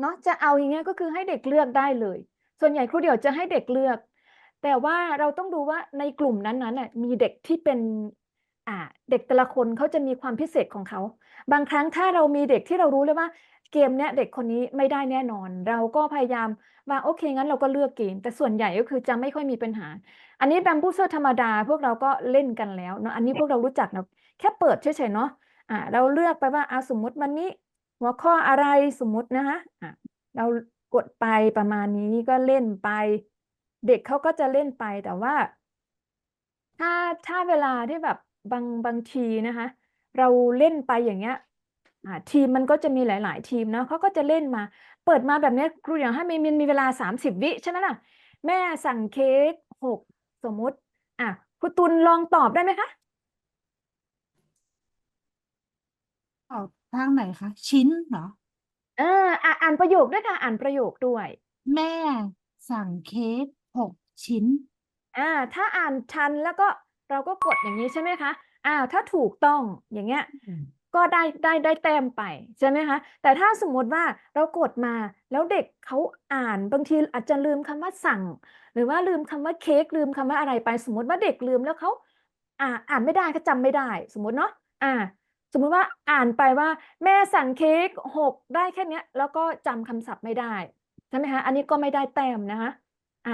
เนาะจะเอาอย่างเงี้ยก็คือให้เด็กเลือกได้เลย ส่วนใหญ่ครูเดี่ยวจะให้เด็กเลือก แต่ว่าเราต้องดูว่าในกลุ่มนั้นๆน่ะมีเด็กที่เป็นอ่าเด็กแต่ละคนเขาจะมีความพิเศษของเขา บางครั้งถ้าเรามีเด็กที่เรารู้เลยว่าเกมเนี้ยเด็กคนนี้ไม่ได้แน่นอน เราก็พยายามว่าโอเคงั้นเราก็เลือกเกม แต่ส่วนใหญ่ก็คือจะไม่ค่อยมีปัญหา อันนี้แบมบูเซอร์ธรรมดาพวกเราก็เล่นกันแล้วเนาะอันนี้พวกเรารู้จักเนาะแค่เปิดเฉยๆเนาะอ่าเราเลือกไปว่าเอาสมมติวันนี้ หัวข้ออะไรสมมตินะคะะเรากดไปประมาณนี้ก็เล่นไป เด็กเขาก็จะเล่นไปแต่ว่า ถ้าถ้าเวลาที่แบบบางบางทีนะคะ เราเล่นไปอย่างเงี้ยทีมมันก็จะมีหลาย ๆ ทีมเนาะเขาก็จะเล่นมา เปิดมาแบบเนี้ยครูอย่างให้มีมีมีเวลาสามสิบวิใช่ไหมล่ะ แม่สั่งเค้กหกสมมุติ อะครูตุลลองตอบได้ไหมคะ ออกทางไหนคะ ชิ้นเหรอ เออ อะอ่านประโยคด้วยค่ะ อ่านประโยคด้วย แม่สั่งเค้กหกชิ้น อ่า ถ้าอ่านทันแล้วก็เราก็กดอย่างนี้ใช่ไหมคะอ้าวถ้าถูกต้องอย่างเงี้ยก็ได้ได้ได้แต้มไปใช่ไหมคะ แต่ถ้าสมมติว่าเรากดมาแล้วเด็กเขาอ่านบางทีอาจจะลืมคำว่าสั่ง หรือว่าลืมคำว่าเค้กลืมคำว่าอะไรไป สมมติว่าเด็กลืมแล้วเขาอ่าอ่านไม่ได้เขาจำไม่ได้ สมมติเนาะอ่าส มมุติว่าอ่านไปว่าแม่สั่งเค้กหกได้แค่เนี้ยแล้วก็จำคำศัพท์ไม่ได้ ใช่ไหมคะอันนี้ก็ไม่ได้แต้มนะคะ